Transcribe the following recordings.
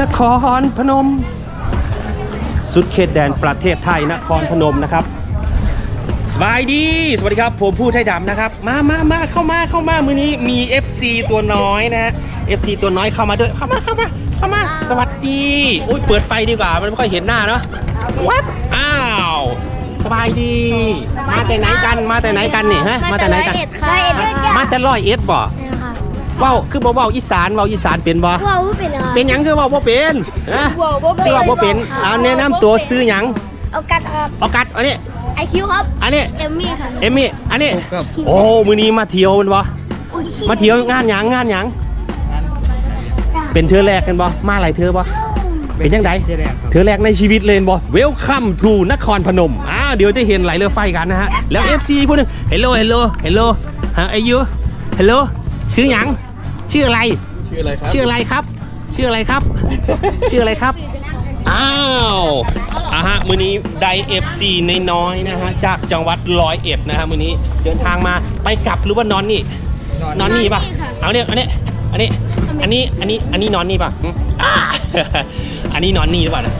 นครพนม สุดเขตแดนประเทศไทยนครพนมนะครับสบายดี สวัสดีครับ ผมพูดไทยดำนะครับ มามามาเข้ามาเข้ามามือนี้มี FC ตัวน้อยนะฮะ FC ตัวน้อยเข้ามาด้วยเข้ามาเข้ามาเข้ามาสวัสดีอุ้ยเปิดไฟดีกว่า มันไม่ค่อยเห็นหน้าเนาะวัดอ้าวสบายดี มาแต่ไหนกันมาแต่ไหนกันนี่ฮะมาแต่ไหนกันร้อยเอ็ดด้วยจ้ะมาแต่ร้อยเอ็ดบ่ เว้าคือบ่เว้าอีสานเว้าอีสานเป็นบ่ว้าวเป็นอะไรเป็นหยังคือเว้าบ่เป็นฮะว้าวบ่คือเว้าบ่เป็นเอาแนะนำตัวซื้อหยังเอากัดครับออกัสอันนี้ไอคิวครับอันนี้เอมมี่ค่ะเอมมี่อันนี้โอ้มือนี้มาเที่ยวแมันบ่มาเที่ยวงานหยังงานหยังเป็นเทือแรกกันบ่มาหลายเทือบ่เป็นยังไงเทือแรกในชีวิตเลยบ่ Welcome to นครพนม อ่า เดี๋ยวจะเห็นไหลเรือไฟกันนะฮะ แล้ว FC พูดหนึง Hello Hello Hello How are you Hello ชื่อหยังชื่ออะไร ชื่ออะไรครับชื่ออะไรครับ ชื่ออะไรครับ ชื่ออะไรครับ อ้าวอะฮะมือนี้ไดเอฟซีน้อยๆนะฮะจากจังหวัดร้อยเอ็ดนะฮะมือนี้เดินทางมาไปกลับหรือว่านอนนี่ นอนนี่ป่ะ เอาเนี่ยอันนี้อันนี้ อันนี้ อันนี้ อันนี้นอนนี่ป่ะหึอ่า อันนี้นอนนี่หรือเปล่านะ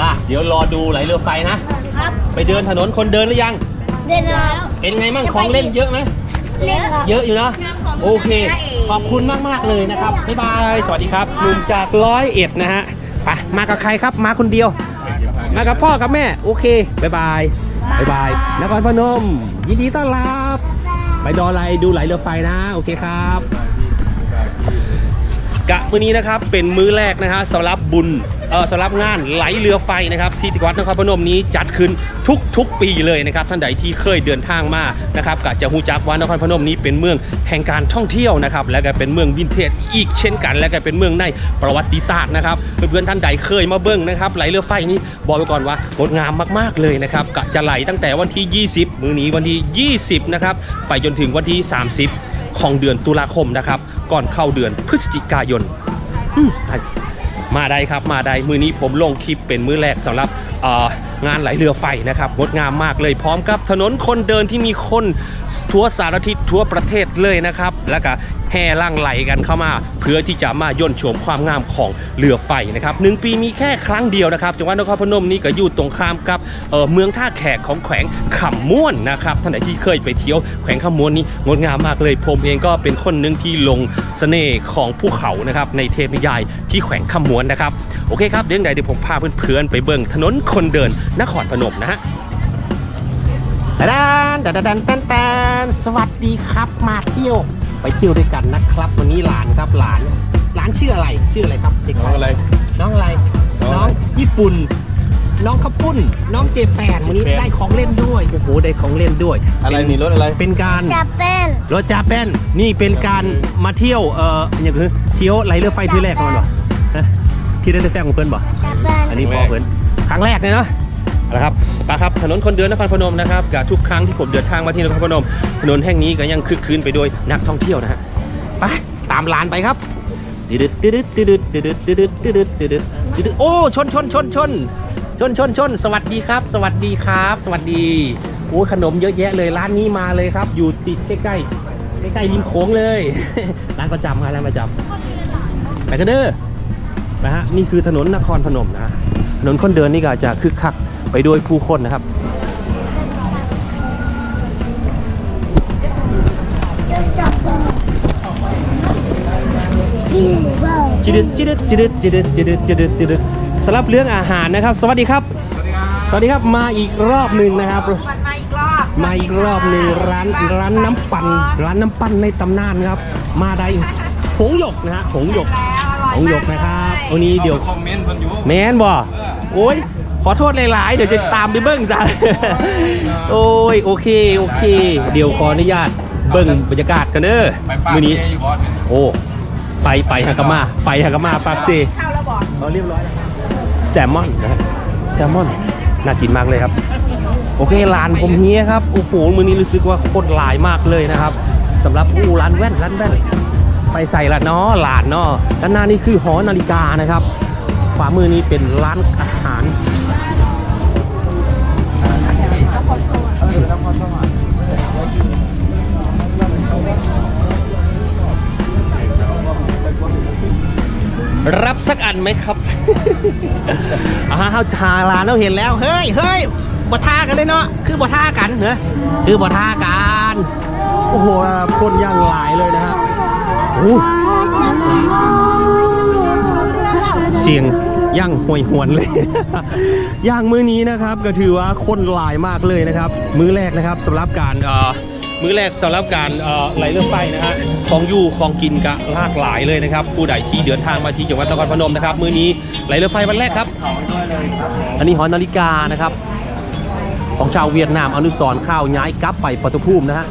อะเดี๋ยวรอดูไหลเรือไฟนะ ครับ ไปเดินถนนคนเดินหรือยัง เดินแล้ว เป็นไงมั่งของเล่นเยอะไหม เยอะอยู่เนะโอเค ขอบคุณมากมากเลยนะครับ บ๊ายบาย สวัสดีครับหนุ่มจากร้อยเอ็ดนะฮะไปมากับใครครับมาคนเดียว มากับพ่อกับแม่ โอเค บ๊ายบาย บ๊ายบายนครพนม ยินดีต้อนรับ ไปดอไรดูไหลเรือไฟนะ โอเคครับกะมื้อนี้นะครับเป็นมื้อแรกนะฮะสำหรับบุญ สำหรับงานไหลเรือไฟนะครับที่วัดนครพนมนี้จัดขึ้นทุกทุกปีเลยนะครับท่านใดที่เคยเดินทางมานะครับกะจะฮู้จักว่านครพนมนี้เป็นเมืองแห่งการท่องเที่ยวนะครับและก็เป็นเมืองวินเทจอีกเช่นกัน และก็เป็นเมืองในประวัติศาสตร์นะครับเพื่อนๆท่านใดเคยมาเบิ้งนะครับไหลเรือไฟนี้บอกไปก่อนว่างดงามมากๆเลยนะครับกะจะไหลตั้งแต่วันที่ 20 มื้อนี้วันที่ 20นะครับไปจนถึงวันที่ 30 ของเดือนตุลาคมนะครับก่อนเข้าเดือนพฤศจิกายนอืม มาได้ครับมาได้มือนี้ผมลงคลิปเป็นมือแรกสำหรับงานไหลเรือไฟนะครับงดงามมากเลยพร้อมกับถนนคนเดินที่มีคนทั่วสารทิศทั่วประเทศเลยนะครับ แล้วก็ แห่ล่างไหลกันเข้ามา เพื่อที่จะมาย่นชมความงามของเรือไฟนะครับหนึ่งปีมีแค่ครั้งเดียวนะครับจังหวัดนครพนมนี้ก็อยู่ตรงข้ามกับเออเมืองท่าแขกของแขวงขำม่วนนะครับท่านไหนที่เคยไปเที่ยวแขวงขำม่วนนี้งดงามมากเลยผมเองก็เป็นคนหนึ่งที่ลงเสน่ห์ของภูเขานะครับในเทพนิยายที่แขวงขำม่วนนะครับโอเคครับเดี๋ยวยังไงเดี๋ยวผมพาเพื่อนๆไปเบิ่งถนนคนเดินนครพนมนะฮะดานดานดานดานดานสวัสดีครับมาเที่ยว ไปเที่ยวด้วยกันนะครับ วันนี้หลานครับหลานหลานชื่ออะไรชื่ออะไรครับเด็กน้องอะไร น้องอะไร น้องน้อะไรองญี่ปุ่น น้องข้าวปุ้น น้องเจแปนวันนี้เจแปน ได้ของเล่นด้วยโอ้โหได้ของเล่นด้วยอะไรเป็นนี่รถอะไร เป็นการจับเป็นรถจาแป้นนี่เป็นการมาเที่ยวเอ่ออย่างคือเที่ยวไหลเรือไฟที่แรกของมันบ่ฮะที่ได้เรือไฟของเพื่อนบ่จับเป็นอันนี้พอเพื่อนครั้งแรกเลยเนาะ เอาละครับไปครับถนนคนเดินนครพนมนะครับกับทุกครั้งที่ผมเดินทางมาที่นครพนม ถนนแห่งนี้ก็ยังคึกคืนไปด้วยนักท่องเที่ยวนะฮะไปตามลานไปครับดึดดึดดึดดึดดึดดึดดึดดึดดึดดึดโอ้ชนชนชนชนชนชนชนสวัสดีครับ สวัสดีครับ สวัสดีโอ้ขนมเยอะแยะเลยร้านนี้มาเลยครับ อยู่ติดใกล้ใกล้ใกล้ริมโขงเลย ร้านประจำครับร้านประจำไปกันเด้อนะฮะนี่คือถนนนครพนมนะถนนคนเดินนี่ก็จะคึกคัก ไปด้วยผู้คนนะครับพี่เบิร์ดจิดึดจิดึดจิดึดจิดึดจิดึดจิดึดจิดึดสำหรับเรื่องอาหารนะครับ สวัสดีครับ สวัสดีครับมาอีกรอบหนึ่งนะครับวันมาอีกรอบมาอีกรอบหนึ่งร้านร้านน้ำปั่นร้านน้ำปั่นในตำนานครับ มาได้หงหยกนะฮะหงหยกแล้วอร่อยหงหยกนะครับวันนี้เดี๋ยวคอมเมนต์เพิ่นอยู่แมนบ่โอ้ย ขอโทษหลายๆ เดี๋ยวจะตามไปเบิ้งจ้ะโอ้ยโอเคโอเค เดี๋ยวขออนุญาตเบิ้งบรรยากาศกันเด้อไปป้ามื้อนี้เจอยู่บอสเนี่ยโอ้ ไปไปฮากามา ไปฮากามาปากเซเข้าแล้วบอกเราเรียบร้อยแล้วแซลมอนนะฮะแซลมอนน่ากินมากเลยครับ โอเคร้านผมเฮียครับโอ้โหมื้อนี้รู้สึกว่าโคตรหลายมากเลยนะครับสำหรับอู้ร้านแว่นร้านแว่นไปใส่ละเนาะหลานเนาะด้านหน้านี่คือหอนาฬิกานะครับขวามือนี้เป็นร้านอาหาร รับสักอันไหมครับอ้าวชาลานเราเห็นแล้ว เฮ้ยเฮ้ยบ่ท่ากันเลยเนาะ คือบ่ท่ากันเนอะคือบ่ท่ากัน โอ้โห คนย่างหลายเลยนะฮะโอ้เสียงย่างห่วยหวนเลย ย่างมื้อนี้นะครับ ก็ถือว่าคนหลายมากเลยนะครับ มื้อแรกนะครับสำหรับการเอ่อ มื้อแรกสำหรับการเอ่อไหลเรือไฟนะฮะของอยู่ของกินกะหลากหลายเลยนะครับผู้ใดที่เดินทางมาที่จังหวัดนครพนมนะครับมื้อนี้ไหลเรือไฟวันแรกครับอันนี้หอนาฬิกานะครับ ของชาวเวียดนามอนุสรณ์ข้าวย้ายกลับไปปทุภูมินะฮะ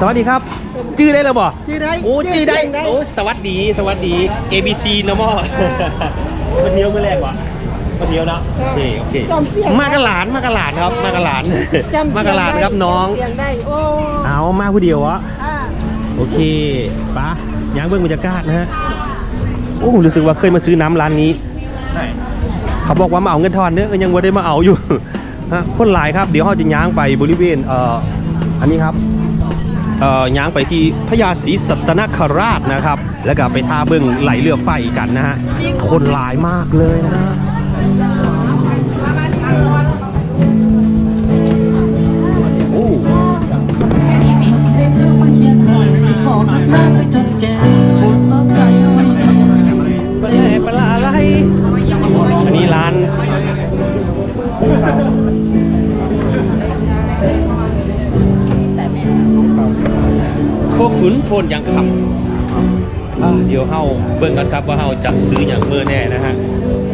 สวัสดีครับชื่อได้แล้วบ่ชื่อได้โอ้ชื่อได้ชื่อได้โอ้สวัสดีสวัสดี ABC นะม่อมันเที่ยวเมื่อแรกวะ มันเที่ยวนะโอเคโอเคจำเสียงมากับหลานมากับหลานครับมากับหลานจำเสียงมากับหลานครับน้องเสียงได้โอ้เอามาผู้เดียววะอ่าโอเคปะยางเบิ้งบรรยากาศนะฮะโอ้รู้สึกว่าเคยมาซื้อน้ำร้านนี้เขาบอกว่ามาเอาเงินทอนเนื้อะยังว่าได้มาเอาอยู่ ฮะคนหลายครับเดี๋ยวเขาจะย้างไปบริเวณเอ่ออันนี้ครับเอ่อย่างไปที่พญาศรีสัตนคราชนะครับ แล้วก็ไปท่าเบิ้งไหลเรือไฟกันนะฮะคนหลายมากเลยนะโอ้ ขุนพนยังคำอ่าเดี๋ยวเฮาเบิ่งกันครับว่าเฮาจะซื้ออย่างเมื่อแน่นะฮะ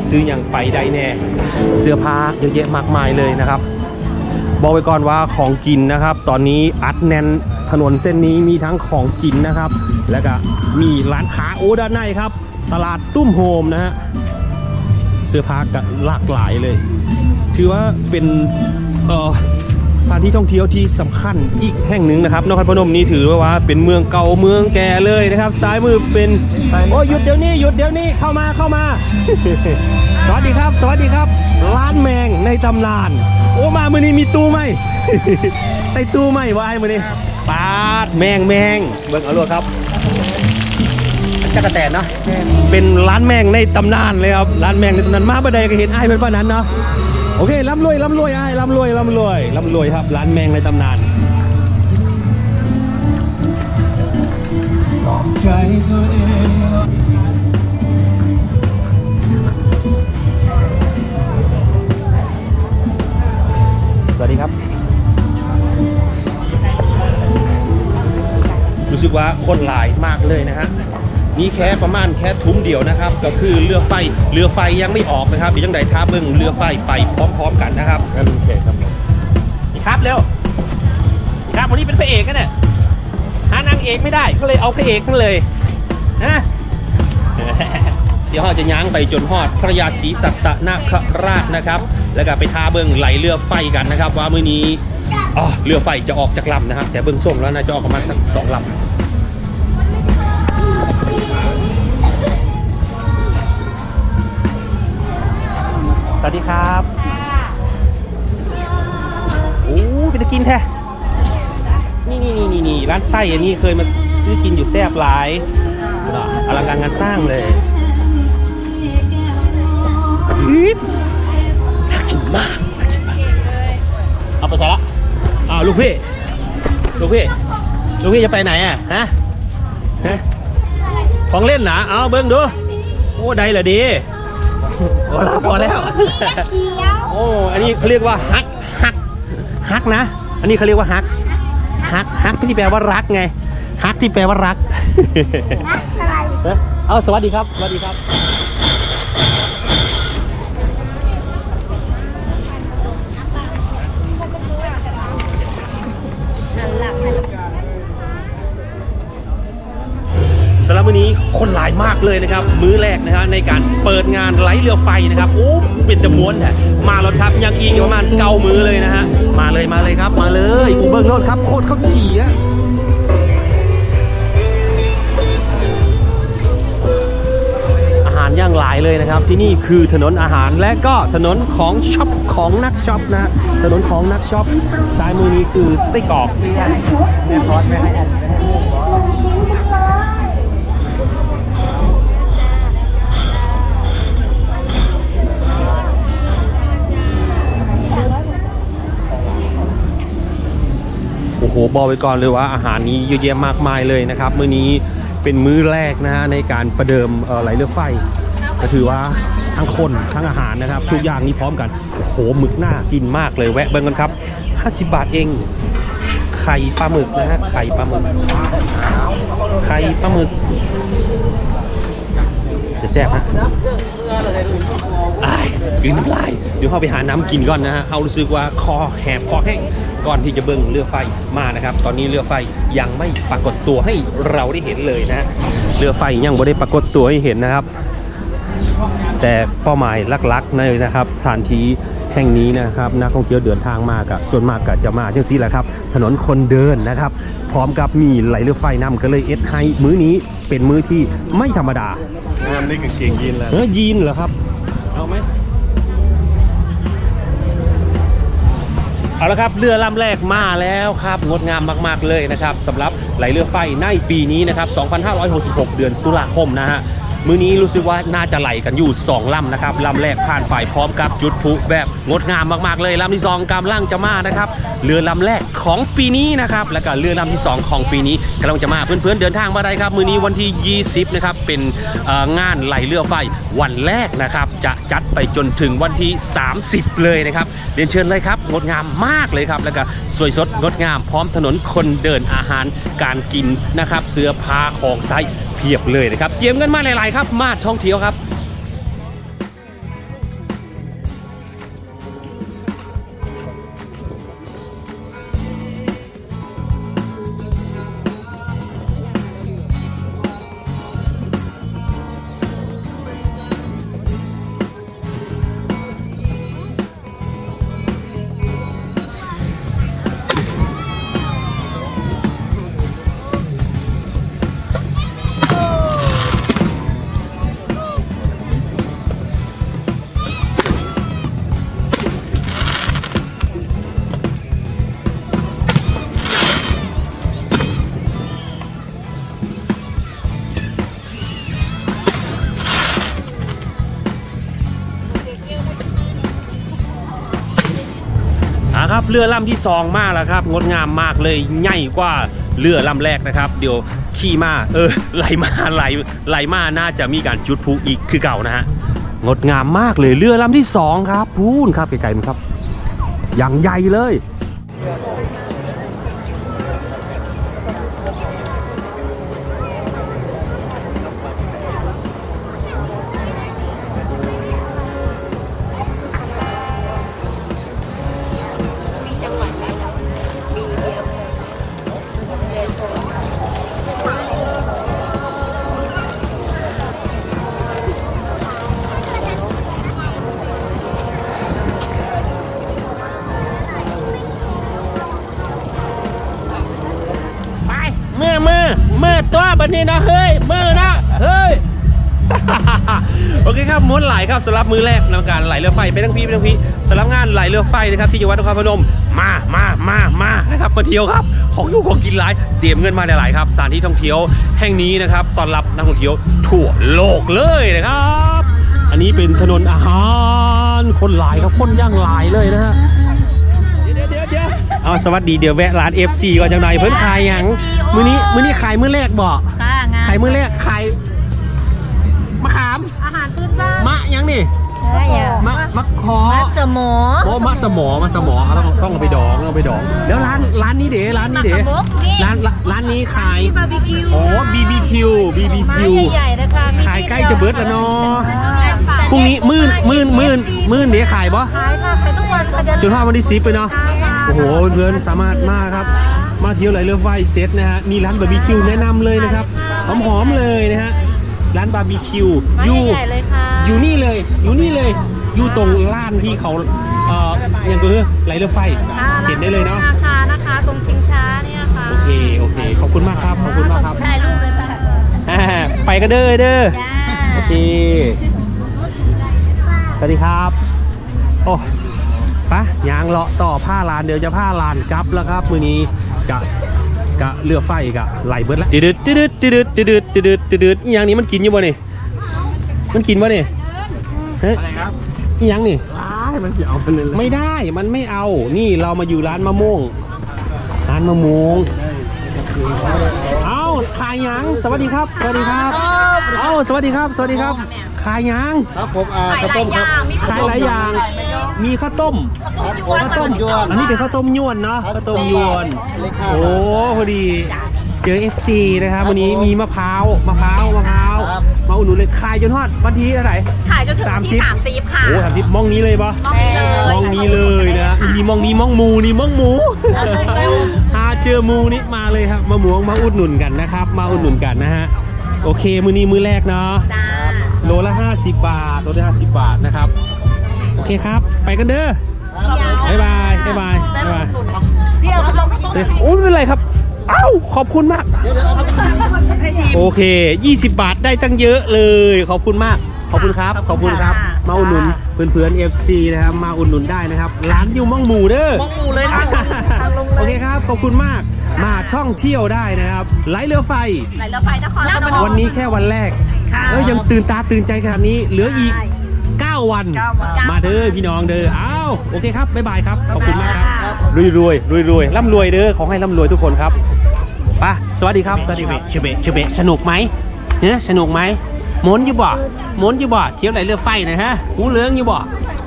ซื้ออย่างไปได้แน่ เสื้อผ้าเยอะแยะมากมายเลยนะครับ บอกไว้ก่อนว่าของกินนะครับ ตอนนี้อัดแน่นถนนเส้นนี้มีทั้งของกินนะครับ แล้วก็มีร้านค้าโอ้ด้านในครับ ตลาดตุ้มโฮมนะฮะเสื้อผ้าก็หลากหลายเลย ถือว่าเป็นเออ สถานที่ท่องเที่ยวที่สำคัญอีกแห่งหนึ่งนะครับนครพนมนี้ถือว่าเป็นเมืองเก่าเมืองแก่เลยนะครับ ซ้ายมือเป็นโอ้หยุดเดี๋ยวนี้หยุดเดี๋ยวนี้เข้ามาเข้ามา สวัสดีครับ สวัสดีครับ ร้านแมงในตำนาน โอ้มามือนี้มีตู้ไหมใส่ตู้ไหมวะไอ้มือนี้ปาดแมงแมงเบิ่งเอาลวดครับจักรแตนเนาะเป็นร้านแมงในตำนานเลยครับร้านแมงในตำนานมาบันไดก็เห็นไอ้เป็นป้านั้นเนาะ โอเคร่ำรวยร่ำรวยไอ้ร่ำรวยร่ำรวยร่ำรวยครับ ร้านแมงในตำนานใจตัวเองสวัสดีครับ รู้สึกว่าคนหลายมากเลยนะฮะ นี่แค่ประมาณแค่ทุ่มเดียวนะครับ ก็คือเรือไฟเรือไฟยังไม่ออกนะครับเดี๋ยวยังไดท้าเบิ้งเรือไฟไปพร้อม ๆ กันนะครับโอเคครับนี่ครับเร็วนี่ครับวันนี้เป็นพระเอกกันเนี่ยหานางเอกไม่ได้ก็เลยเอาพระเอกมาเลยนะเดี๋ยวเราจะย้างไปจนฮอดพระยาศรีสัตนาคราชนะครับ แล้วก็ไปทาเบิ้งไหลเรือไฟกันนะครับ ว่ามื้อนี้อ๋อเรือไฟจะออกจากลำนะครับ แต่เบิ้งส่งแล้วน่าจะออกประมาณสักสองลำ สวัสดีครับโอ้เป็นตะกินแท้ นี่นี่นี่นี่นี่ร้านไส้อันนี้เคยมาซื้อกินอยู่แซ่บหลายอลังการงานสร้างเลยอี๊ดน่ากินมากน่ากินมาก เอาไปใส่ละอ้าวลูกพี่ ลูกพี่ ลูกพี่จะไปไหนอะฮะฮะ ของเล่นนะเอาเบิ้งดู โอ้ ได้เหรอดี โอ้รับพอแล้ว เขียวโอ้ อันนี้เขาเรียกว่าฮักฮักฮักนะ อันนี้เขาเรียกว่าฮักฮักฮักที่แปลว่ารักไงฮักที่แปลว่ารักอะไรเอ้ยเอาสวัสดีครับ สวัสดีครับ วันนี้คนหลายมากเลยนะครับ มื้อแรกนะครับในการเปิดงานไหลเรือไฟนะครับโอ้เป็นจำนวนแท้มาแล้วครับยังอีกประมาณเก้ามือเลยนะฮะมาเลยมาเลยครับ มาเลยอูเบิร์กรถครับโคตรเขาขี่อะอาหารย่างหลายเลยนะครับ ที่นี่คือถนนอาหารและก็ถนนของช็อปของนักช็อปนะถนนของนักช็อปซ้ายมือนี้คือไส้กรอกแม่พอทอดแม่ให้อันแม่ให้ บอกไว้ก่อนเลยว่าอาหารนี้เยอะแยะมากมายเลยนะครับมื้อนี้เป็นมื้อแรกนะฮะในการประเดิมไหลเรือไฟก็ถือว่าทั้งคนทั้งอาหารนะครับ ทุกอย่างนี้พร้อมกันโอ้โหหมึกหน้ากินมากเลยแวะเบิ้งกันครับ 50 บาทเองไข่ปลาหมึกนะฮะไข่ปลาหมึกไข่ปลาหมึก แซ่บฮะอ้กินน้ำลาย เดี๋ยวเข้าไปหาน้ำกินก่อนนะฮะเอารู้สึกว่าคอแหบคอแห้งก่อนที่จะเบิ่งเรือไฟมานะครับ ตอนนี้เรือไฟยังไม่ปรากฏตัวให้เราได้เห็นเลยนะฮะเรือไฟยังไม่ได้ปรากฏตัวให้เห็นนะครับ แต่เป้าหมายลักๆเลยนะครับ สถานที่แห่งนี้นะครับนักท่องเที่ยวเดินทางมากอะส่วนมากก็จะมาจังซี่แหละครับ ถนนคนเดินนะครับ พร้อมกับมีไหลเรือไฟนำก็เลยเอ็ดให้มื้อนี้เป็นมื้อที่ไม่ธรรมดา มันนี่กางเกงยีนแล้ว เออยีนเหรอครับ เอาไหม เอาละครับ เรือลำแรกมาแล้วครับ งดงามมาก ๆ เลยนะครับสำหรับไหลเรือไฟในปีนี้นะครับ 2566 เดือนตุลาคมนะฮะ มื้อนี้รู้สึกว่าน่าจะไหลกันอยู่2ลำนะครับลำแรกผ่านไปพร้อมกับจุดพลุแบบงดงามมากๆเลยลำที่2กำลังจะมานะครับเรือลำแรกของปีนี้นะครับแล้วก็เรือลำที่ 2 ของปีนี้กำลังจะมาเพื่อนๆเดินทางมาได้ครับมื้อนี้วันที่ 20นะครับเป็นงานไหลเรือไฟวันแรกนะครับจะจัดไปจนถึงวันที่ 30 เลยนะครับเรียนเชิญเลยครับงดงามมากเลยครับแล้วก็สวยสดงดงามพร้อมถนนคนเดินอาหารการกินนะครับเสื้อผ้าของใช้ เพียบเลยนะครับเจียมกันมาหลาย ๆ ครับมาท่องเที่ยวครับ เรือลำที่สองมากแล้วครับ งดงามมากเลยใหญ่กว่าเรือลำแรกนะครับ เดี๋ยวขี่มาเออไหลมาไหลไหลมาน่าจะมีการจุดพลุอีกคือเก่านะฮะงดงามมากเลยเรือลำที่สองครับพูนครับไกลๆมันครับอย่างใหญ่เลย บันนี้นะเฮ้ยมือนะเฮ้ยโอเคครับม้วนไหลครับสำหรับมือแรกในการไหลเรือไฟไปทั้งพี่ไปทั้งพี่สำหรับงานไหลเรือไฟนะครับที่จังหวัดนครพนมมามามามานะครับมาเที่ยวครับ ของอยู่ของกินหลายเตรียมเงินมาหลายๆครับสถานที่ท่องเที่ยวแห่งนี้นะครับต้อนรับนักท่องเที่ยวทั่วโลกเลยนะครับ อันนี้เป็นถนนอาหารคนหลายครับคนย่างหลายเลยนะฮะเดี๋ยวเดี๋ยวเดี๋ยวเอาสวัสดีเดี๋ยวแวะร้าน FC ก่อนจังหนเพิ่นขายยัง มื้อนี้มื้อนี้ขายมื้อแรกบ่ค่ะงานขายมื้อแรกขายมะขาม อาหารพื้นบ้านมะหยังนี่ได้เหรอมะมะขอมัดสมอโอ้มะสมอมะสมอเอาต้องต้องเอาไปดองเอาไปดอง แล้วร้านร้านนี้เด๋ร้านนี้เด๋มักกะบกนี่ร้านร้านนี้ขายมีบาร์บีคิวโอ้ BBQ ไม้ BBQ ใหญ่ๆนะคะมีขายใกล้จะเบิดแล้วเนาะแต่พรุ่งนี้มื่นมื่นมื่นมื่นเด๋ขายบ่ขายค่ะขายทุกวันค่ะจนว่าวันที่10ไปเนาะโอ้โหเพื่อนสามารถมาครับ มาเที่ยวไหลเรือไฟเซตนะฮะมีร้านบาร์บีคิวแนะนำเลยนะครับหอมๆเลยนะฮะร้านบาร์บีคิวไม้อยู่ใหญ่ๆเลยค่ะ อยู่นี่เลย อยู่นี่เลยอยู่ตรงร้านที่เขาเอ่ออย่างคือไหลเรือไฟค่ะเห็นได้เลยเนาะราคานะคะ ตรงชิงช้าเนี่ยค่ะโอเคโอเคขอบคุณมากครับขอบคุณมากครับถ่ายรูปเลยป่ะอ่าไปกันเด้อเด้อ จ้าโอเค สวัสดีครับ โอ้ปะยางเลาะต่อผ้าลานเดี๋ยวจะผ้าลานกลับแล้วครับ มือนี้ กะกะเลือไฟกะไหลเบิดละติดติดติดติดติดติดติดอย่างนี้มันกินอยู่บ่นี่มันกินบ่นี่ฮะอะไรครับยังนี่มันจะเอาไปเลยไม่ได้มันไม่เอานี่เรามาอยู่ร้านมะม่วงร้านมะม่วง ขายหยังสวัสดีครับ สวัสดีครับ เอ้าสวัสดีครับ สวัสดีครับ ขายหยังครับผมอ่าข้าวต้มครับขายหลายอย่าง มีข้าวต้ม ครับผมข้าวต้มยวนอันนี้เป็นข้าวต้มยวนเนาะครับข้าวต้มยวนเล็กห้าโอ้พอดี เจอ FC นะครับวันนี้มีมะพร้าว มะพร้าว มะพร้าวครับมาอุดหนุนเลยขายจนทอดวันที่เท่าไหร่ขายจนถึงวันที่สามสิบค่ะ โอ้สามสิบมองนี้เลยปะมองนี้เลยมองนี้เลยนะมีมองนี้มองหมูนี่มองหมูหา เจอหมูนี่มาเลยครับมาหมูมาอุดหนุนกันนะครับ มาอุดหนุนกันนะฮะโอเคมือนี้มือแรกเนาะจ้าโลละ 50 บาทโลละ50 บาทนะครับ โอเคครับ ไปกันเด้อบ๊ายบายบ๊ายบายบ๊ายบายเสี่ยวลงไปเสร็จโอ้ไม่เป็นไรครับเอ้าขอบคุณมากเดี๋ยวเดี๋ยวเอาไปให้ชิมโอเค 20 บาทได้ตั้งเยอะเลย ขอบคุณมาก ขอบคุณครับ ขอบคุณครับ มาอุดหนุนเพื่อนๆ FC นะครับ มาอุดหนุนได้นะครับ ร้านอยู่ม่องหมูเด้อ มองหมูเลยทางทางลงโอเลเคยครับ ขอบคุณมาก มาท่องเที่ยวได้นะครับไหลเรือไฟ ไหลเรือไฟนครพนมวันนี้แค่วันแรก ค่ะเอ้ยยังตื่นตาตื่นใจขนาดนี้ เหลืออีก9วัน เก้าวัน มาเด้อพี่น้องเด้อ อ้าว โอเคครับ บ๊ายบายครับ ขอบคุณมากครับ ครับ รวยรวยรวยรวยร่ำรวยเด้อ ขอให้ร่ำรวยทุกคนครับไป่ะสวัสดีครับ สวัสดีครับเชเบะเชเบะสนุกไหมเนี่ยสนุกไหม หมุนอยู่บ่หมุนอยู่บ่เที่ยวไหลเรือไฟนะฮะหูเหลืองอยู่บ่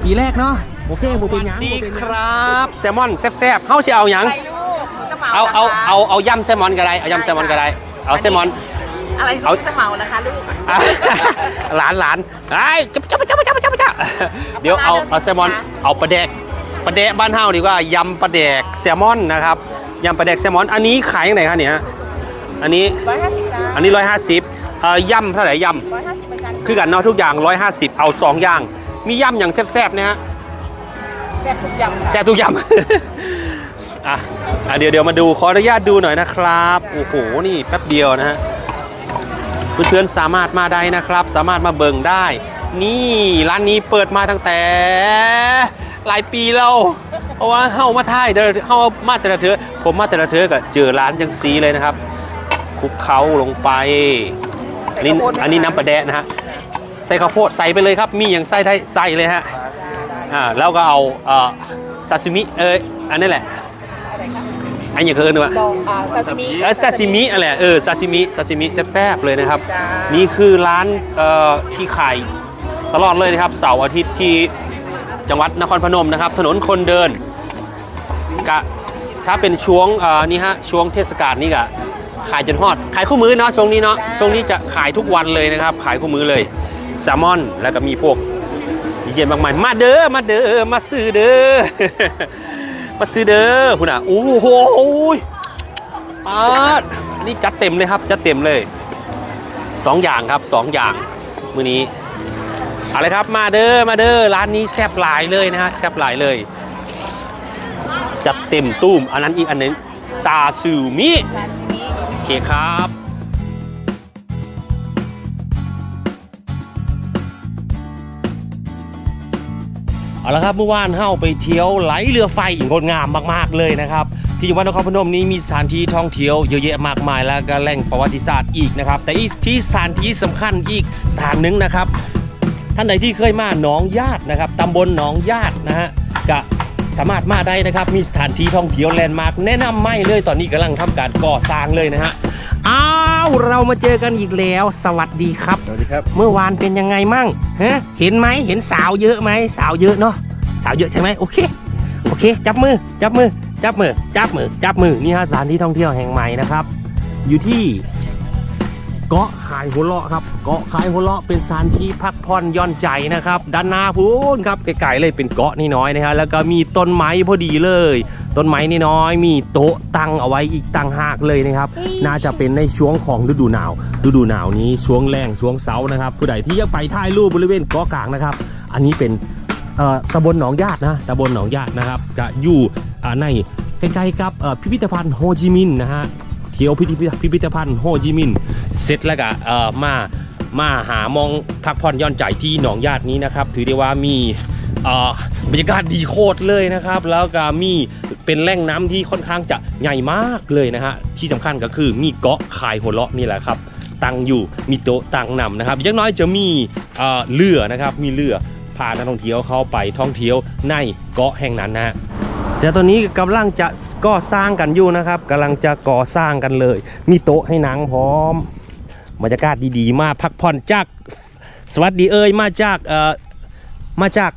ปีแรกเนาะโอเคบุเป็นหยังดีครับแซลมอนแซ่บๆเฮาสิเอาหยัง ไปลูกจะเหมาเอาเอานะคะเอาเอายำแซลมอนก็ได้เอายำแซลมอนก็ได้เอาแซลมอน อะไรเอาลูกจะเหมานะคะลูก อะหลานหลานไอ้ยจับจับจับจับจับจับเดี๋ยวเอาเอาแซลมอนเอาปลาแดกปลาแดกบ้านเฮาดีกว่ายำปลาแดกแซลมอนนะครับยำปลาแดกแซลมอนอันนี้ขายยังไงคะเนี่ยอันนี้ร้อยห้าสิบจ้าอันนี้150 เอ่อยำเท่าไหร่ยร้อยห้าสิบเหมือนกันำคือกันเนาะทุกอย่าง 150 เอา2อย่าง มียำอย่างแซ่บๆนะฮะ แซ่บทุกยำค่ะแซ่บทุกยำ อะอะ เดี๋ยวเดี๋ยวมาดู ขออนุญาตดูหน่อยนะครับ โอ้โห นี่แป๊บเดียวนะฮะ เพื่อนๆ สามารถมาได้นะครับ สามารถมาเบิ่งได้ นี่ร้านนี้เปิดมาตั้งแต่ หลายปีแล้ว เพราะว่าเฮามาท่ายเด้อเฮามาแต่ละเถือผมมาแต่ละเถือก็เจอร้านจังซีเลยนะครับคลุกเขาลงไป อันนี้อันนี้น้ำปลาแดะนะฮะใส่ข้าวโพดใส่ไปเลยครับ มีอย่างใส่ได้ใส่เลยฮะอ่าแล้วก็เอาเอ่อซาซิมิเอออันนั้นแหละอันอย่างเกินวะลองอ่าซาซิมิเออซาซิมิอะไรเออซาซิมิซาซิมิแซ่บๆเลยนะครับจ้านี่คือร้านเอ่อที่ขายตลอดเลยนะครับ เสาร์อาทิตย์ที่จังหวัดนครพนมนะครับ ถนนคนเดินกะถ้าเป็นช่วงเอ่อนี่ฮะช่วงเทศกาลนี่กะ ขายจนฮอด ขายคู่มือเนาะช่วงนี้เนาะช่วงนี้จะขายทุกวันเลยนะครับ ขายคู่มือเลยแซลมอนแล้วก็มีพวกเย็นมากมายมาเด้อมาเด้อมาซื้อเด้อมาซื้อเด้อคุณอะโอ้โหปาดอันนี้จัดเต็มเลยครับจัดเต็มเลยสองอย่างครับสองอย่างมื้อนี้อาเลยครับมาเด้อมาเด้อร้านนี้แซ่บหลายเลยนะฮะแซ่บหลายเลย จัดเต็มตุ้มอันนั้นอีกอันนึงซาซูมิ เคครับเอาละครับเมื่อวานเข้าไปเที่ยวไหลเรือไฟงดงามมากๆเลยนะครับ ที่จังหวัดนครพนมนี้มีสถานที่ท่องเที่ยวเยอะแยะมากมายแล้วก็แหล่งประวัติศาสตร์อีกนะครับ แต่อีกที่สถานที่สำคัญอีกสถานหนึ่งนะครับ ท่านใดที่เคยมาหนองญาตินะครับตำบลหนองญาตินะฮะก็สามารถมาได้นะครับ มีสถานที่ท่องเที่ยวแลนด์มาร์คแนะนำไม่เลยตอนนี้กำลังทำการก่อสร้างเลยนะฮะ อ้าวเรามาเจอกันอีกแล้ว สวัสดีครับ สวัสดีครับ เมื่อวานเป็นยังไงมั่งฮะเห็นไหมเห็นสาวเยอะไหมสาวเยอะเนาะสาวเยอะใช่ไหมโอเคโอเค จับมือจับมือจับมือจับมือจับมือนี่ฮะสถานที่ท่องเที่ยวแห่งใหม่นะครับ อยู่ที่เกาะขายหัวเลาะครับเกาะขายหัวเลาะเป็นสถานที่พักผ่อนหย่อนใจนะครับด้านหน้าพูนครับไกลๆเลยเป็นเกาะนี่น้อยนะฮะแล้วก็มีต้นไม้พอดีเลย ต้นไม้นี่น้อยมีโต๊ะตั้งเอาไว้อีกตั้งหากเลยนะครับ น่าจะเป็นในช่วงของฤดูหนาว ฤดูหนาวนี้ช่วงแรงช่วงเสาร์นะครับ ผู้ใดที่อยากไปถ่ายรูปบริเวณเกาะกลางนะครับ อันนี้เป็นเอ่อตำบลหนองญาตินะตำบลหนองญาตินะครับก็อยู่อ่าในใกล้ๆกับเอ่อพิพิธภัณฑ์โฮจิมินห์นะฮะเที่ยวพิพิธพิพิธภัณฑ์โฮจิมินห์เสร็จแล้วก็เอ่อมามาหามองพักผ่อนหย่อนใจที่หนองญาตินี้นะครับ ถือได้ว่ามีเอ่อ บรรยากาศดีโคตรเลยนะครับ แล้วก็มีเป็นแหล่งน้ำที่ค่อนข้างจะใหญ่มากเลยนะฮะที่สำคัญก็คือมีเกาะคายหัวเลาะนี่แหละครับตั้งอยู่มีโต๊ะตั้งนำนะครับอยังน้อยจะมีเรือนะครับมีเรือพานักท่องเที่ยวเข้าไปท่องเที่ยวในเกาะแห่งนั้นนะฮะเดี๋ยวตอนนี้กำลังจะก่อสร้างกันอยู่นะครับกำลังจะก่อสร้างกันเลย มีโต๊ะให้นั่งพร้อมบรรยากาศดีๆ มากพักผ่อนจากสวัสดีเอ่ยมาจากเอ่อมาจาก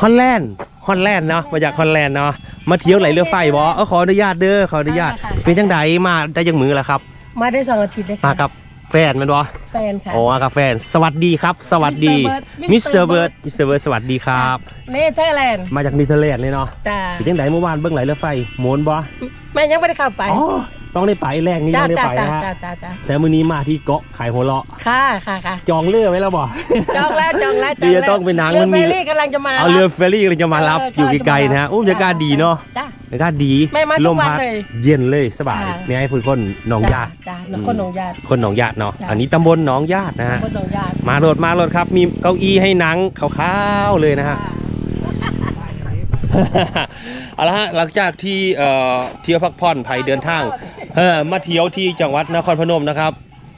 ฮอลแลนด์ฮอลแลนด์เนาะมาจากฮอลแลนด์เนาะมาเที่ยวไหลเรือไฟบอเออขออนุญาตเด้อขออนุญาต ค่ะค่ะเป็นจังไดมาได้ยังมือแล้วครับ มาได้สองอาทิตย์เลยมาค่ะกับแฟนแมันบอแฟนค่ะ โอ้มากับแฟน สวัสดีครับ สวัสดี Mr. มิ Bird สเตอร์เบิร์ดมิสเตอร์เบิร์ดสวัสดีครับ เนเธอร์แลนด์มาจากเนเธอร์แลนด์เลยเนาะจ้าเป็นจังไดเมื่อวานเบื้องไหลเรือไฟโมนบอแม่ยังไม่ได้เข้าไป อ๋อ ต้องได้ไปแรกนี้จ้าต้องได้จ้าไปจ้านะฮะจ้าจ้าจ้าแต่มื้อนี้มาที่เกาะไข่หัวเราะ ค่ะค่ะค่ะจองเรือไว้แล้วบ่ จองแล้วจองแล้วจเดี๋องยวแล้วต้องไปนั่งเรืมัอนเฟมีรรี่กำลังจะมาเอาเรือเฟอร์รี่กำลังจะมารับเอยู่ไกลๆนะฮะอุ้มบรรยากาศดีเนาะจ้า บรรยากาศดีไม่มาทุกลมวันพัดเลยเย็นเลยสบายค่ะไม่ให้พื้นคนหนองญาติ จ้าน้องคนหนองญาติ คนหนองญาติเนาะจ้ะ อันนี้ตำบลหนองญาตินะฮะคนหนองญาติมาโหลดมาโหลดครับ มีเก้าอี้ให้หนังขาวๆเลยนะฮะ เอาละฮะหลังจากที่เอ่อเที่ยวพักผ่อนภัยเดินทาง เออมาเที่ยวที่จังหวัดนครพนมนะครับ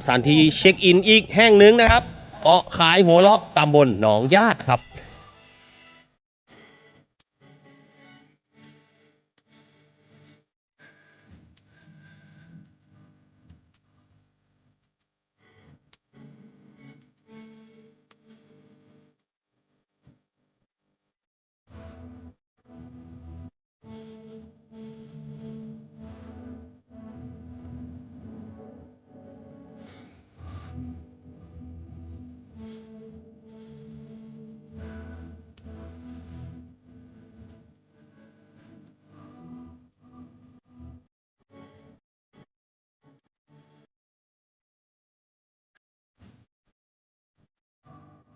สถานที่เช็คอินอีกแห่งหนึ่งนะครับเกาะขายหัวเลาะตำบลหนองญาติครับ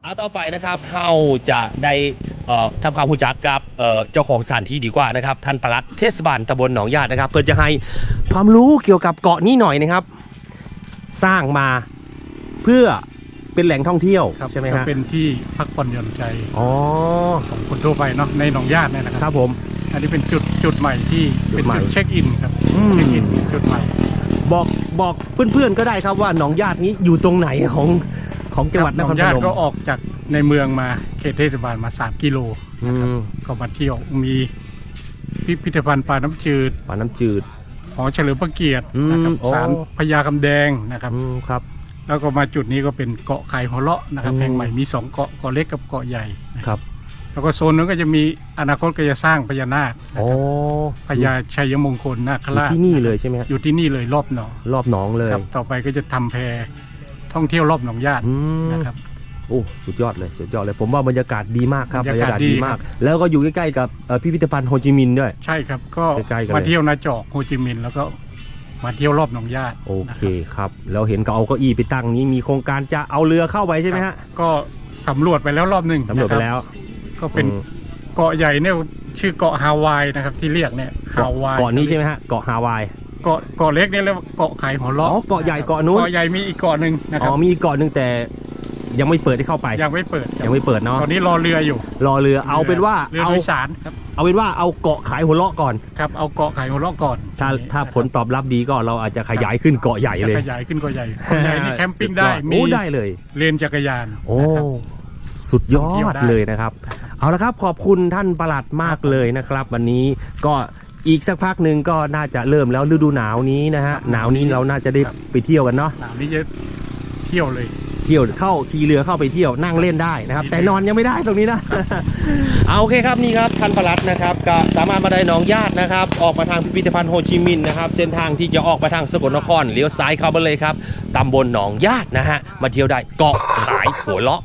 เอาต่อไปนะครับเราจะได้เอ่อทำความรู้จักกับเอ่อเจ้าของสถานที่ดีกว่านะครับ ท่านปลัดเทศบาลตำบลหนองญาตินะครับ เพื่อจะให้ความรู้เกี่ยวกับเกาะนี้หน่อยนะครับ สร้างมาเพื่อเป็นแหล่งท่องเที่ยวครับใช่ไหมก็ฮะเป็นที่พักผ่อนหย่อนใจอ๋อของคนทั่วไปเนาะในหนองญาติเนี่ยนะคครัรับบผม อันนี้เป็นจุดจุดใหม่ที่เป็นจุดใหม่จุดเช็คอินครับอืม เช็คอินจุดใหม่บอกบอกเพื่อนๆก็ได้ครับว่าหนองญาตินี้อยู่ตรงไหนของ ของจังหวัดนหนคอรงพญาตินมก็ออกจากในเมืองมาเขตเทศบาลมา 3 กิโลอืนะครับมก็มาเที่ยวมีพิพิธภัณฑ์ปลาน้ำจืดป่าน้ำจืดหอเฉลิมพระเกียรตินะครับอืมโอ้ศาลพญาคำแดงนะครับอืมครับ แล้วก็มาจุดนี้ก็เป็นเกาะไข่หัวเลาะนะครับอืมแห่งใหม่มีสองเกาะเกาะเล็กกับเกาะใหญ่นะคครับรับแล้วก็โซนนึงก็จะมีอนาคตก็จะสร้างพญานาคนะโอ้ครับพญาชัยมงคลนาคอยู่ราชที่นี่เลยใช่ไหมฮะอยู่ที่นี่เลยรอบหนองรอบหนองเลยครับต่อไปก็จะทำแพ ท่องเที่ยวรอบหนองญาติอืม นะครับ โอ้สุดยอดเลยสุดยอดเลยผมว่าบรรยากาศดีมากครับบรรยากาศดีมาก แล้วก็อยู่ใกล้ๆกับเอ่อพิพิธภัณฑ์โฮจิมินห์ด้วย ใช่ครับ ก็ใกล้ๆกันเลย มาเที่ยวนาจอกโฮจิมินห์แล้วก็มาเที่ยวรอบหนองญาติโอเคนะครับแล้วเห็นเขาเอาเก้าอี้ไปตั้งนี้มีโครงการจะเอาเรือเข้าไปใช่ไหมคฮะรับก็สำรวจไปแล้วรอบหนึ่งสำรวจไปนะคบแล้วก็เป็นอืมเกาะใหญ่เนี่ยชื่อเกาะฮาวายนะครับที่เรียกเนี่ยฮาวายเกาะนี้ใช่ไหมฮะเกาะฮาวาย เกาะเกาะเล็กเนี่ยเรียกว่าเกาะไข่หัวอ๋เลาะอเกาะใหญ่เกาะนู้น เกาะใหญ่มีอีกเกาะหนึ่งนะคอ๋รับอมีอีกเกาะหนึ่งแต่ยังไม่เปิดให้เข้าไป ยังไม่เปิดครับยังไม่เปิดเนาะตอนนี้รอเรืออยู่รอเรือเอาเป็นว่าเรือเอาโดยสารครับเอาเป็นว่าเอาเกาะขายหัวเลาะก่อน ครับเอาเกาะไข่หัวเลาะก่อนถ้าทีนี้ถ้านะครับผลตอบรับดีก็เราอาจจะขยายขึ้นเกาะใหญ่จะเลยขยายขึ้นเกาะใหญ่เกาะใหญ่นี่แคมปิ้งได้สุยอมีโอ้ได้เลย เลนจักรยานโอ้นะครับ สุดยอท่องเที่ยวดได้เลยนะครับ เอาละครับขอบคุณท่านประหลัดมากเลยนะครับ วันนี้ก็ อีกสักพักหนึ่งก็น่าจะเริ่มแล้วฤดูหนาวนี้นะฮะหนาวนี้เราน่าจะได้ไปเที่ยวกันเนาะหนาวนี้จะเที่ยวเลย เที่ยวเข้าขี่เรือเข้าไปเที่ยวนั่งเล่นได้นะครับ แต่นอนยังไม่ได้ตรงนี้นะ เอาโอเคครับนี่ครับท่านประหลัดนะครับก็สามารถมาได้หนองญาตินะครับ ออกมาทางพิพิธภัณฑ์โฮจิมินห์นะครับ เส้นทางที่จะออกมาทางสกลนครเลี้ยวซ้ายเข้าไปเลยครับตำบลหนองญาตินะฮะมาเที่ยวได้เกาะขายหัวเลาะ